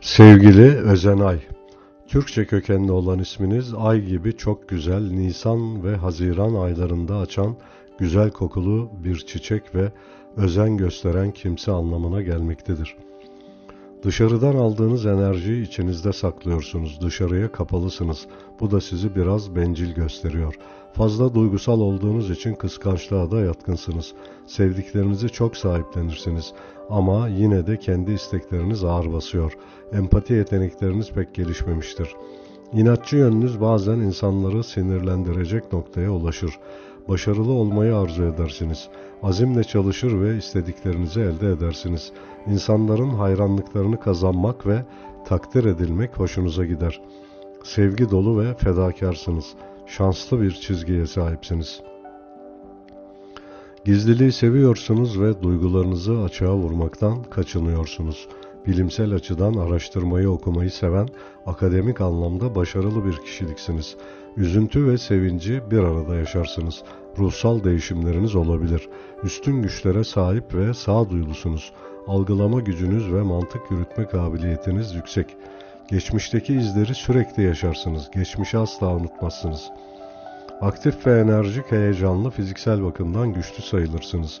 Sevgili Özenay, Türkçe kökenli olan isminiz ay gibi çok güzel Nisan ve Haziran aylarında açan güzel kokulu bir çiçek ve özen gösteren kimse anlamına gelmektedir. Dışarıdan aldığınız enerjiyi içinizde saklıyorsunuz, dışarıya kapalısınız. Bu da sizi biraz bencil gösteriyor. Fazla duygusal olduğunuz için kıskançlığa da yatkınsınız. Sevdiklerinizi çok sahiplenirsiniz ama yine de kendi istekleriniz ağır basıyor. Empati yetenekleriniz pek gelişmemiştir. İnatçı yönünüz bazen insanları sinirlendirecek noktaya ulaşır. Başarılı olmayı arzu edersiniz. Azimle çalışır ve istediklerinizi elde edersiniz. İnsanların hayranlıklarını kazanmak ve takdir edilmek hoşunuza gider. Sevgi dolu ve fedakarsınız. Şanslı bir çizgiye sahipsiniz. Gizliliği seviyorsunuz ve duygularınızı açığa vurmaktan kaçınıyorsunuz. Bilimsel açıdan araştırmayı okumayı seven, akademik anlamda başarılı bir kişiliksiniz. Üzüntü ve sevinci bir arada yaşarsınız. Ruhsal değişimleriniz olabilir. Üstün güçlere sahip ve sağduyulusunuz. Algılama gücünüz ve mantık yürütme kabiliyetiniz yüksek. Geçmişteki izleri sürekli yaşarsınız. Geçmişi asla unutmazsınız. Aktif ve enerjik, heyecanlı, fiziksel bakımdan güçlü sayılırsınız.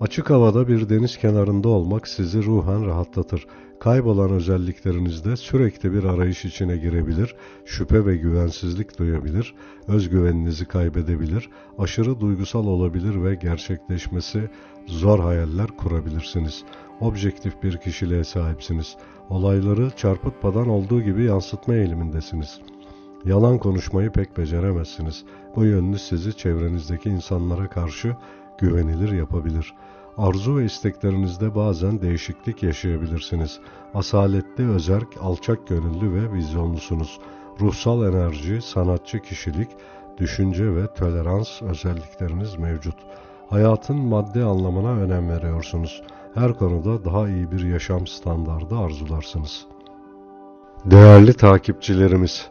Açık havada bir deniz kenarında olmak sizi ruhen rahatlatır. Kaybolan özelliklerinizde sürekli bir arayış içine girebilir, şüphe ve güvensizlik duyabilir, özgüveninizi kaybedebilir, aşırı duygusal olabilir ve gerçekleşmesi zor hayaller kurabilirsiniz. Objektif bir kişiliğe sahipsiniz. Olayları çarpıtmadan olduğu gibi yansıtma eğilimindesiniz. Yalan konuşmayı pek beceremezsiniz. Bu yönünüz sizi çevrenizdeki insanlara karşı güvenilir yapabilir. Arzu ve isteklerinizde bazen değişiklik yaşayabilirsiniz. Asaletli, özerk, alçak gönüllü ve vizyonlusunuz. Ruhsal enerji, sanatçı kişilik, düşünce ve tolerans özellikleriniz mevcut. Hayatın maddi anlamına önem veriyorsunuz. Her konuda daha iyi bir yaşam standardı arzularsınız. Değerli takipçilerimiz,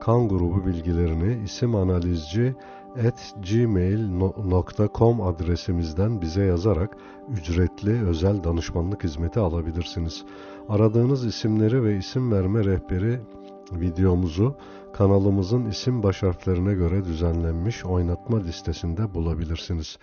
kan grubu bilgilerini isim analizci at gmail.com adresimizden bize yazarak ücretli özel danışmanlık hizmeti alabilirsiniz. Aradığınız isimleri ve isim verme rehberi videomuzu kanalımızın isim baş harflerine göre düzenlenmiş oynatma listesinde bulabilirsiniz.